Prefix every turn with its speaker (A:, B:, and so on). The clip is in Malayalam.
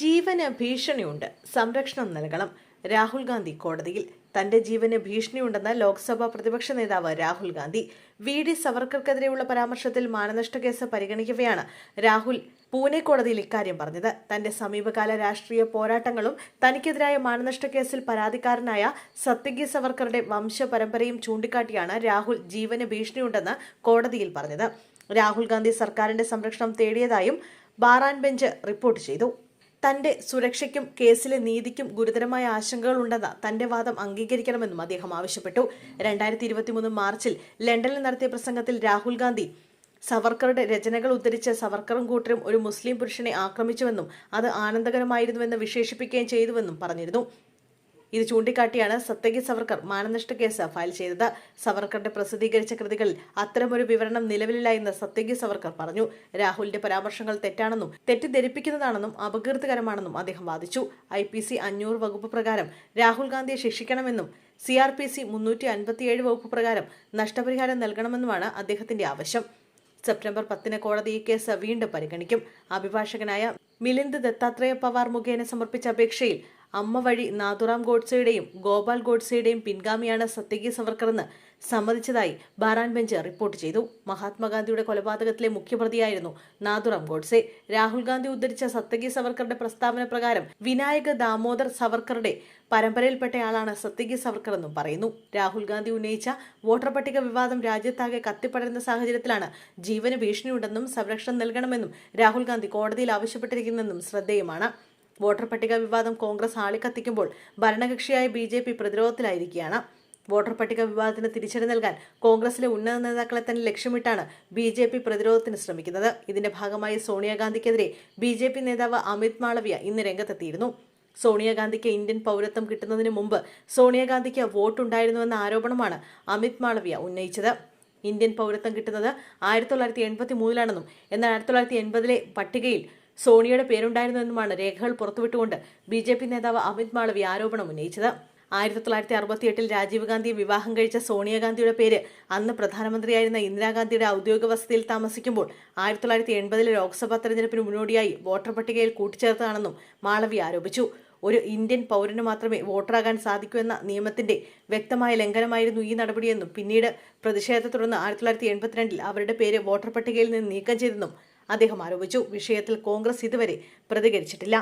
A: ജീവന് ഭീഷണിയുണ്ട് സംരക്ഷണം നൽകണം. രാഹുൽ ഗാന്ധി കോടതിയിൽ തന്റെ ജീവന് ഭീഷണിയുണ്ടെന്ന് ലോക്സഭാ പ്രതിപക്ഷ നേതാവ് രാഹുൽ ഗാന്ധി വി ഡി സവർക്കർക്കെതിരെയുള്ള പരാമർശത്തിൽ മാനനഷ്ട കേസ് പരിഗണിക്കവെയാണ് രാഹുൽ പൂനെ കോടതിയിൽ ഇക്കാര്യം പറഞ്ഞത്. തന്റെ സമീപകാല രാഷ്ട്രീയ പോരാട്ടങ്ങളും തനിക്കെതിരായ മാനനഷ്ട കേസിൽ പരാതിക്കാരനായ സത്യഗി സവർക്കറുടെ വംശപരമ്പരയും ചൂണ്ടിക്കാട്ടിയാണ് രാഹുൽ ജീവന് ഭീഷണിയുണ്ടെന്ന് കോടതിയിൽ പറഞ്ഞത്. രാഹുൽ ഗാന്ധി സർക്കാരിന്റെ സംരക്ഷണം തേടിയതായും ബാറാൻ ബെഞ്ച് റിപ്പോർട്ട് ചെയ്തു. തന്റെ സുരക്ഷയ്ക്കും കേസിലെ നീതിക്കും ഗുരുതരമായ ആശങ്കകൾ ഉണ്ടെന്ന തന്റെ വാദം അംഗീകരിക്കണമെന്നും അദ്ദേഹം ആവശ്യപ്പെട്ടു. രണ്ടായിരത്തി ഇരുപത്തിമൂന്ന് മാർച്ചിൽ ലണ്ടനിൽ നടത്തിയ പ്രസംഗത്തിൽ രാഹുൽ ഗാന്ധി സവർക്കറുടെ രചനകൾ ഉദ്ധരിച്ച് സവർക്കറും കൂട്ടരും ഒരു മുസ്ലിം പുരുഷനെ ആക്രമിച്ചുവെന്നും അത് ആനന്ദകരമായിരുന്നുവെന്ന് വിശേഷിപ്പിക്കുകയും ചെയ്തുവെന്നും പറഞ്ഞിരുന്നു. ഇത് ചൂണ്ടിക്കാട്ടിയാണ് സത്യജിത് സവർക്കർ മാനനഷ്ട കേസ് ഫയൽ ചെയ്തത്. സവർക്കറിന്റെ പ്രസിദ്ധീകരിച്ച കൃതികളിൽ അത്തരമൊരു വിവരണം നിലവിലില്ല എന്ന് സവർക്കർ പറഞ്ഞു. രാഹുലിന്റെ പരാമർശങ്ങൾ തെറ്റാണെന്നും തെറ്റിദ്ധരിപ്പിക്കുന്നതാണെന്നും അപകീർത്തികരമാണെന്നും അദ്ദേഹം വാദിച്ചു. ഐ പി സി അഞ്ഞൂറ് വകുപ്പ് പ്രകാരം രാഹുൽ ഗാന്ധിയെ ശിക്ഷിക്കണമെന്നും സി ആർ പി സി മുന്നൂറ്റി അൻപത്തിയേഴ് വകുപ്പ് പ്രകാരം നഷ്ടപരിഹാരം നൽകണമെന്നുമാണ് അദ്ദേഹത്തിന്റെ ആവശ്യം. സെപ്റ്റംബർ പത്തിന് കോടതി ഈ കേസ് വീണ്ടും പരിഗണിക്കും. അഭിഭാഷകനായ മിലിന്ദ് ദത്താത്രേയ പവാർ മുഖേന സമർപ്പിച്ച അപേക്ഷയിൽ അമ്മ വഴി നാഥുറാം ഗോഡ്സെയുടെയും ഗോപാൽ ഗോഡ്സെയുടെയും പിൻഗാമിയാണ് സത്യകി സവർക്കറെന്ന് സമ്മതിച്ചതായി ബാറാൻ ബെഞ്ച് റിപ്പോർട്ട് ചെയ്തു. മഹാത്മാഗാന്ധിയുടെ കൊലപാതകത്തിലെ മുഖ്യപ്രതിയായിരുന്നു നാഥുറാം ഗോഡ്സെ. രാഹുൽ ഗാന്ധി ഉദ്ധരിച്ച സത്യകി സവർക്കറുടെ പ്രസ്താവന പ്രകാരം വിനായക ദാമോദർ സവർക്കറുടെ പരമ്പരയിൽപ്പെട്ടയാളാണ് സത്യകി സവർക്കർ എന്നും പറയുന്നു. രാഹുൽ ഗാന്ധി ഉന്നയിച്ച വോട്ടർ പട്ടിക വിവാദം രാജ്യത്താകെ കത്തിപ്പടരുന്ന സാഹചര്യത്തിലാണ് ജീവന് ഭീഷണിയുണ്ടെന്നും സംരക്ഷണം നൽകണമെന്നും രാഹുൽ ഗാന്ധി കോടതിയിൽ ആവശ്യപ്പെട്ടിരിക്കുന്നെന്നും ശ്രദ്ധേയമാണ്. വോട്ടർ പട്ടിക വിവാദം കോൺഗ്രസ് ആളിക്കത്തിക്കുമ്പോൾ ഭരണകക്ഷിയായ ബി ജെ പി പ്രതിരോധത്തിലായിരിക്കുകയാണ്. വോട്ടർ പട്ടിക വിവാദത്തിന് തിരിച്ചടി നൽകാൻ കോൺഗ്രസിലെ ഉന്നത നേതാക്കളെ തന്നെ ലക്ഷ്യമിട്ടാണ് ബി ജെ പി പ്രതിരോധത്തിന് ശ്രമിക്കുന്നത്. ഇതിന്റെ ഭാഗമായി സോണിയാഗാന്ധിക്കെതിരെ ബി ജെ പി നേതാവ് അമിത് മാളവ്യ ഇന്ന് രംഗത്തെത്തിയിരുന്നു. സോണിയാഗാന്ധിക്ക് ഇന്ത്യൻ പൗരത്വം കിട്ടുന്നതിന് മുമ്പ് സോണിയാഗാന്ധിക്ക് വോട്ടുണ്ടായിരുന്നുവെന്ന ആരോപണമാണ് അമിത് മാളവ്യ ഉന്നയിച്ചത്. ഇന്ത്യൻ പൗരത്വം കിട്ടുന്നത് ആയിരത്തി തൊള്ളായിരത്തി എൺപത്തി മൂന്നിലാണെന്നും എന്നാൽ ആയിരത്തി തൊള്ളായിരത്തി എൺപതിലെ പട്ടികയിൽ സോണിയയുടെ പേരുണ്ടായിരുന്നുവെന്നുമാണ് രേഖകൾ പുറത്തുവിട്ടുകൊണ്ട് ബി ജെ പി നേതാവ് അമിത് മാളവി ആരോപണം ഉന്നയിച്ചത്. ആയിരത്തി തൊള്ളായിരത്തി അറുപത്തിയെട്ടിൽ രാജീവ് ഗാന്ധി വിവാഹം കഴിച്ച സോണിയാഗാന്ധിയുടെ പേര് അന്ന് പ്രധാനമന്ത്രിയായിരുന്ന ഇന്ദിരാഗാന്ധിയുടെ ഔദ്യോഗിക വസതിയിൽ താമസിക്കുമ്പോൾ ആയിരത്തി തൊള്ളായിരത്തി എൺപതിലെ ലോക്സഭാ തെരഞ്ഞെടുപ്പിന് മുന്നോടിയായി വോട്ടർ പട്ടികയിൽ കൂട്ടിച്ചേർത്തതാണെന്നും മാളവി ആരോപിച്ചു. ഒരു ഇന്ത്യൻ പൗരന് മാത്രമേ വോട്ടറാകാൻ സാധിക്കൂ എന്ന നിയമത്തിന്റെ വ്യക്തമായ ലംഘനമായിരുന്നു ഈ നടപടിയെന്നും പിന്നീട് പ്രതിഷേധത്തെ തുടർന്ന് ആയിരത്തി തൊള്ളായിരത്തി എൺപത്തിരണ്ടിൽ അവരുടെ പേര് വോട്ടർ പട്ടികയിൽ നിന്ന് നീക്കം ചെയ്തെന്നും അദ്ദേഹം ആരോപിച്ചു. വിഷയത്തിൽ കോൺഗ്രസ് ഇതുവരെ പ്രതികരിച്ചിട്ടില്ല.